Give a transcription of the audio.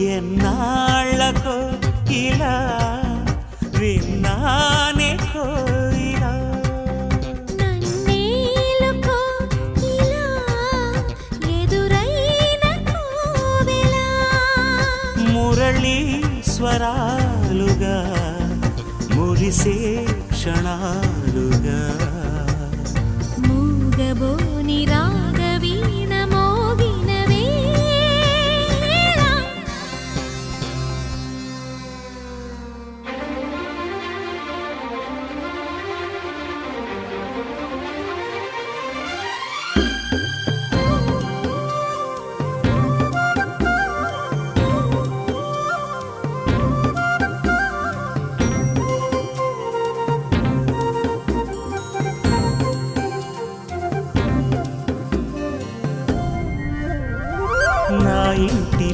ఎన్నాళ్ళకో ఇలా విన్నానే కోయిలా స్వరాలుగా మురిసే క్షణాలుగా. నా ఇంటి